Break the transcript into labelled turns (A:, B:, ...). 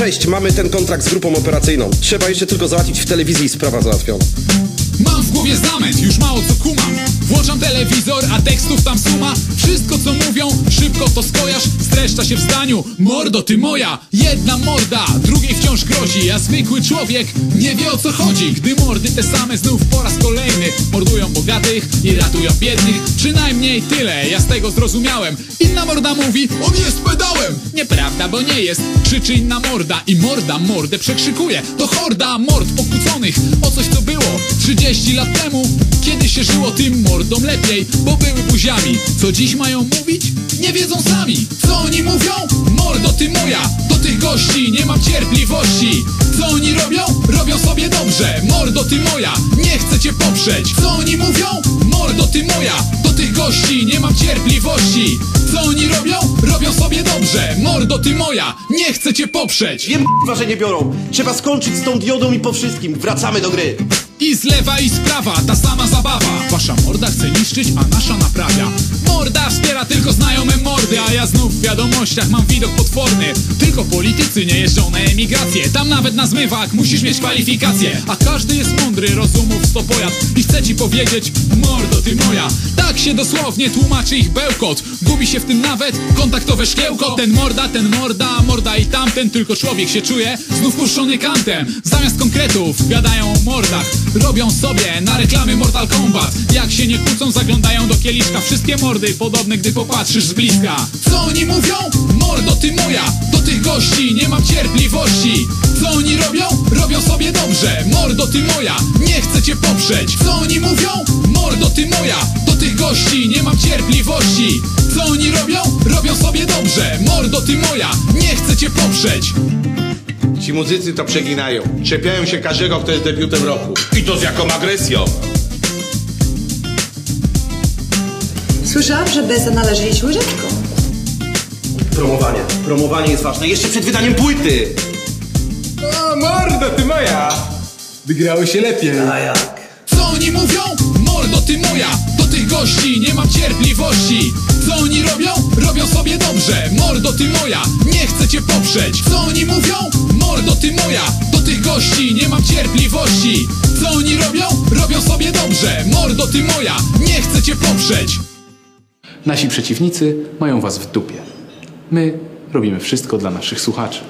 A: Cześć, mamy ten kontrakt z grupą operacyjną. Trzeba jeszcze tylko załatwić w telewizji i sprawa załatwiona.
B: Mam w głowie zamęt, już mało co kumam Włączam telewizor, a tekstów tam suma. Wszystko co mówią, szybko to skojarz Streszcza się w zdaniu, mordo ty moja. Jedna morda, drugiej wciąż grozi. A zwykły człowiek nie wie o co chodzi. Gdy mordy te same znów po raz kolejny Mordują bogatych i ratują biednych. Przynajmniej tyle, ja z tego zrozumiałem. Inna morda mówi, on jest pedałem bo nie jest, krzyczy inna morda I morda mordę przekrzykuje. To horda mord pokłóconych. O coś co było 30 lat temu, kiedy się żyło tym mordom lepiej Bo były buziami, co dziś mają mówić? Nie wiedzą sami, co oni mówią? Mordo ty moja, do tych gości nie mam cierpliwości. Co oni robią? Robią sobie dobrze. Mordo ty moja, nie chcę cię poprzeć. Co oni mówią? Mordo ty moja, do tych gości nie mam cierpliwości Co oni robią? Robią sobie dobrze Mordo ty moja, nie chcę cię poprzeć
C: Wiem k***wa, że nie biorą. Trzeba skończyć z tą diodą i po wszystkim. Wracamy do gry.
B: I z lewa i z prawa ta sama zabawa Wasza morda chce niszczyć, a nasza naprawia Morda wspiera tylko znajome mordy A ja znów w wiadomościach mam widok potworny. Tylko politycy nie jeżdżą na emigrację. Tam nawet na zmywak musisz mieć kwalifikacje. A każdy jest mądry, rozumów sto pojad. I chce ci powiedzieć, mordo ty moja. Tak się dosłownie tłumaczy ich bełkot. Gubi się w tym nawet kontaktowe szkiełko. Ten morda, ten morda, morda i tamten. Tylko człowiek się czuje znów puszczony kantem. Zamiast konkretów gadają o mordach. Robią sobie na reklamy Mortal Kombat. Jak się nie kłócą, zaglądają do kieliszka. Wszystkie mordy podobne, gdy popatrzysz z bliska. Co oni mówią? Cierpliwości Co oni robią? Robią sobie dobrze Mordo ty moja, nie chcę cię poprzeć Co oni mówią? Mordo ty moja Do tych gości nie mam cierpliwości Co oni robią? Robią sobie dobrze Mordo ty moja, nie chcę cię poprzeć
D: Ci muzycy to przeginają. Czepiają się każdego, kto jest debiutem roku. I to z jaką agresją.
E: Słyszałam, że Beza należy jeść łyżeczką.
C: Promowanie. Promowanie jest ważne. Jeszcze przed wydaniem płyty.
F: O, mordo, ty moja! Wygrało się lepiej.
C: A jak?
B: Co oni mówią? Mordo ty moja Do tych gości nie mam cierpliwości Co oni robią? Robią sobie dobrze Mordo ty moja, nie chcę cię poprzeć Co oni mówią? Mordo ty moja Do tych gości nie mam cierpliwości Co oni robią? Robią sobie dobrze Mordo ty moja, nie chcę cię poprzeć
G: Nasi przeciwnicy mają was w dupie. My robimy wszystko dla naszych słuchaczy.